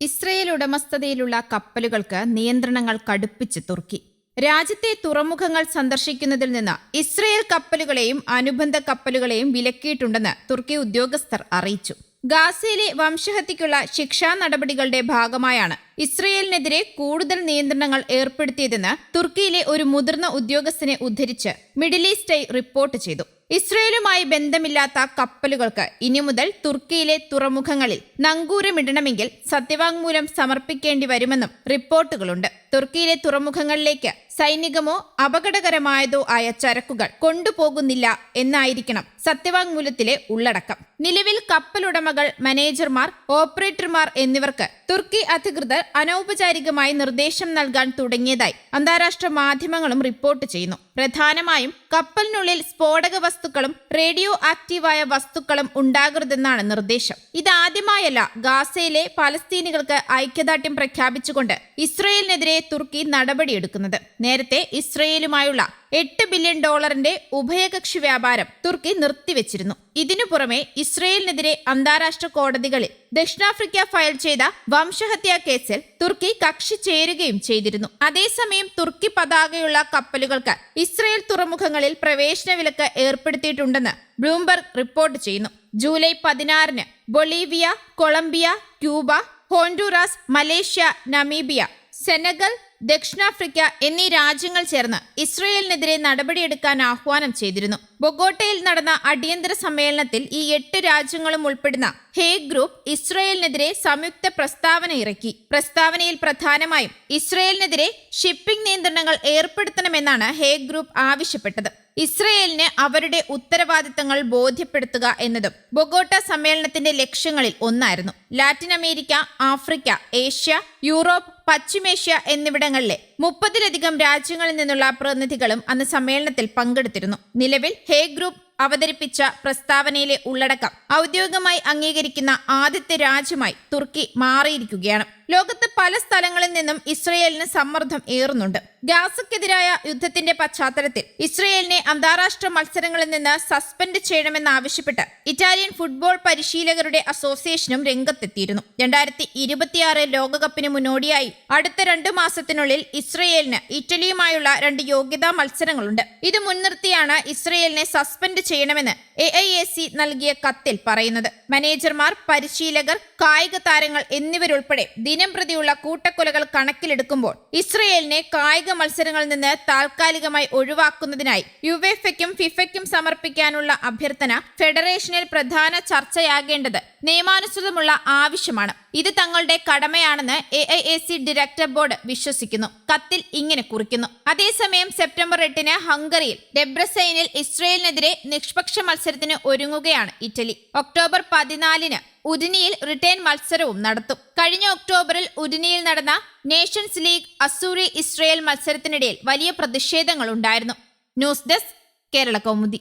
Israel ഉടമസ്ഥതയിലുള്ള കപ്പലുകൾക്ക് നിയന്ത്രണങ്ങൾ കടുപ്പിച്ച് തുർക്കി. രാജ്യത്തെ തുറമുഖങ്ങൾ സന്ദർശിക്കുന്നതിൽ നിന്ന് ഇസ്രയേൽ കപ്പലുകളെയും അനുബന്ധ കപ്പലുകളെയും വിലക്കിയിട്ടുണ്ടെന്ന് തുർക്കി ഉദ്യോഗസ്ഥർ അറിയിച്ചു. ഗാസയിലെ വംശഹത്യയ്ക്കുള്ള ശിക്ഷാ നടപടികളുടെ ഭാഗമായാണ് ഇസ്രയേലിനെതിരെ കൂടുതൽ നിയന്ത്രണങ്ങൾ ഏർപ്പെടുത്തിയതെന്ന് തുർക്കിയിലെ ഒരു മുതിർന്ന ഉദ്യോഗസ്ഥനെ ഉദ്ധരിച്ച് മിഡിൽ ഈസ്റ്റ് ഐ റിപ്പോർട്ട് ചെയ്തു. ഇസ്രയേലുമായി ബന്ധമില്ലാത്ത കപ്പലുകൾക്ക് ഇനി മുതൽ തുർക്കിയിലെ തുറമുഖങ്ങളിൽ നങ്കൂരമിടണമെങ്കിൽ സത്യവാങ്മൂലം സമർപ്പിക്കേണ്ടി വരുമെന്നും റിപ്പോർട്ടുകളുണ്ട്. തുർക്കിയിലെ തുറമുഖങ്ങളിലേക്ക് സൈനികമോ അപകടകരമായതോ ആയ ചരക്കുകൾ കൊണ്ടുപോകുന്നില്ല എന്നായിരിക്കണം സത്യവാങ്മൂലത്തിലെ ഉള്ളടക്കം. നിലവിൽ കപ്പലുടമകൾ മാനേജർമാർ ഓപ്പറേറ്റർമാർ എന്നിവർക്ക് തുർക്കി അധികൃതർ അനൗപചാരികമായി നിർദ്ദേശം നൽകാൻ തുടങ്ങിയതായി അന്താരാഷ്ട്ര മാധ്യമങ്ങളും റിപ്പോർട്ട് ചെയ്യുന്നു. പ്രധാനമായും കപ്പലിനുള്ളിൽ സ്ഫോടക വസ്തുക്കളും റേഡിയോ ആക്റ്റീവായ വസ്തുക്കളും ഉണ്ടാകരുതെന്നാണ് നിർദ്ദേശം. ഇതാദ്യമായല്ല ഗാസയിലെ പലസ്തീനികൾക്ക് ഐക്യദാർഢ്യം പ്രഖ്യാപിച്ചുകൊണ്ട് ഇസ്രയേലിനെതിരെ തുർക്കി നടപടിയെടുക്കുന്നത്. നേരത്തെ ഇസ്രയേലുമായുള്ള എട്ട് ബില്യൺ ഡോളറിന്റെ ഉഭയകക്ഷി വ്യാപാരം തുർക്കി നിർത്തിവെച്ചിരുന്നു. ഇതിനു പുറമെ ഇസ്രയേലിനെതിരെ അന്താരാഷ്ട്ര കോടതികളിൽ ദക്ഷിണാഫ്രിക്ക ഫയൽ ചെയ്ത വംശഹത്യാ കേസിൽ തുർക്കി കക്ഷി ചേരുകയും ചെയ്തിരുന്നു. അതേസമയം തുർക്കി പതാകയുള്ള കപ്പലുകൾക്ക് ഇസ്രയേൽ തുറമുഖങ്ങളിൽ പ്രവേശന വിലക്ക് ഏർപ്പെടുത്തിയിട്ടുണ്ടെന്ന് ബ്ലൂംബർഗ് റിപ്പോർട്ട് ചെയ്യുന്നു. ജൂലൈ പതിനാറിന് Bolivia Colombia Cuba Honduras Malaysia Namibia Senegal ദക്ഷിണാഫ്രിക്ക എന്നീ രാജ്യങ്ങൾ ചേർന്ന് ഇസ്രയേലിനെതിരെ നടപടിയെടുക്കാൻ ആഹ്വാനം ചെയ്തിരുന്നു. ബൊഗോട്ടയിൽ നടന്ന അടിയന്തര സമ്മേളനത്തിൽ ഈ എട്ട് രാജ്യങ്ങളും ഉൾപ്പെടുന്ന ഹേഗ് ഗ്രൂപ്പ് ഇസ്രയേലിനെതിരെ സംയുക്ത പ്രസ്താവന ഇറക്കി. പ്രസ്താവനയിൽ പ്രധാനമായും ഇസ്രയേലിനെതിരെ ഷിപ്പിംഗ് നിയന്ത്രണങ്ങൾ ഏർപ്പെടുത്തണമെന്നാണ് ഹേഗ് ഗ്രൂപ്പ് ആവശ്യപ്പെട്ടത്. ഇസ്രയേലിന് അവരുടെ ഉത്തരവാദിത്തങ്ങൾ ബോധ്യപ്പെടുത്തുക എന്നതും ബൊഗോട്ട സമ്മേളനത്തിന്റെ ലക്ഷ്യങ്ങളിൽ ഒന്നായിരുന്നു. Latin America Africa Asia Europe പശ്ചിമേഷ്യ എന്നിവിടങ്ങളിലെ മുപ്പതിലധികം രാജ്യങ്ങളിൽ നിന്നുള്ള പ്രതിനിധികളും അന്ന് സമ്മേളനത്തിൽ പങ്കെടുത്തിരുന്നു. നിലവിൽ ഹേ ഗ്രൂപ്പ് അവതരിപ്പിച്ച പ്രസ്താവനയിലെ ഉള്ളടക്കം ഔദ്യോഗികമായി അംഗീകരിക്കുന്ന ആദ്യത്തെ രാജ്യമായി തുർക്കി മാറിയിരിക്കുകയാണ്. ലോകത്ത് പല സ്ഥലങ്ങളിൽ നിന്നും ഇസ്രയേലിന് സമ്മർദ്ദം ഏറുന്നുണ്ട്. ഗാസക്കെതിരായ യുദ്ധത്തിന്റെ പശ്ചാത്തലത്തിൽ ഇസ്രയേലിനെ അന്താരാഷ്ട്ര മത്സരങ്ങളിൽ നിന്ന് സസ്പെൻഡ് ചെയ്യണമെന്നാവശ്യപ്പെട്ട് ഇറ്റാലിയൻ ഫുട്ബോൾ പരിശീലകരുടെ അസോസിയേഷനും രംഗത്തെത്തിയിരുന്നു. രണ്ടായിരത്തി ഇരുപത്തിയാറ് ലോകകപ്പിന് മുന്നോടിയായി അടുത്ത രണ്ടു മാസത്തിനുള്ളിൽ ഇസ്രയേലിന് ഇറ്റലിയുമായുള്ള രണ്ട് യോഗ്യതാ മത്സരങ്ങളുണ്ട്. ഇത് മുൻനിർത്തിയാണ് ഇസ്രയേലിനെ സസ്പെൻഡ് ചെയ്യണമെന്ന് എ ഐ എ സി നൽകിയ കത്തിൽ പറയുന്നത്. മാനേജർമാർ പരിശീലകർ കായിക താരങ്ങൾ എന്നിവരുൾപ്പെടെ ദിനം പ്രതിയുള്ള കൂട്ടക്കൊലകൾ കണക്കിലെടുക്കുമ്പോൾ ഇസ്രയേലിനെ കായിക മത്സരങ്ങളിൽ നിന്ന് താൽക്കാലികമായി ഒഴിവാക്കുന്നതിനായി യുവേഫയ്ക്കും ഫിഫയ്ക്കും സമർപ്പിക്കാനുള്ള അഭ്യർത്ഥന ഫെഡറേഷനിൽ പ്രധാന ചർച്ചയാകേണ്ടത് നിയമാനുസൃതമുള്ള ആവശ്യമാണ്. ഇത് തങ്ങളുടെ കടമയാണെന്ന് A I A C director board വിശ്വസിക്കുന്നു. കത്തിൽ ഇങ്ങനെ കുറിക്കുന്നു. അതേസമയം സെപ്റ്റംബർ എട്ടിന് ഹംഗറിയിൽ ഡെബ്രസൈനിൽ ഇസ്രയേലിനെതിരെ നിഷ്പക്ഷ മത്സരത്തിന് ഒരുങ്ങുകയാണ് ഇറ്റലി. ഒക്ടോബർ പതിനാലിന് ഉദിനിയിൽ റിട്ടേൺ മത്സരവും നടത്തും. കഴിഞ്ഞ ഒക്ടോബറിൽ ഉദിനിയിൽ നടന്ന നേഷൻസ് ലീഗ് അസൂറി ഇസ്രയേൽ മത്സരത്തിനിടയിൽ വലിയ പ്രതിഷേധങ്ങൾ ഉണ്ടായിരുന്നു ന്യൂസ് ഡെസ്ക് കേരള കൗമുദി.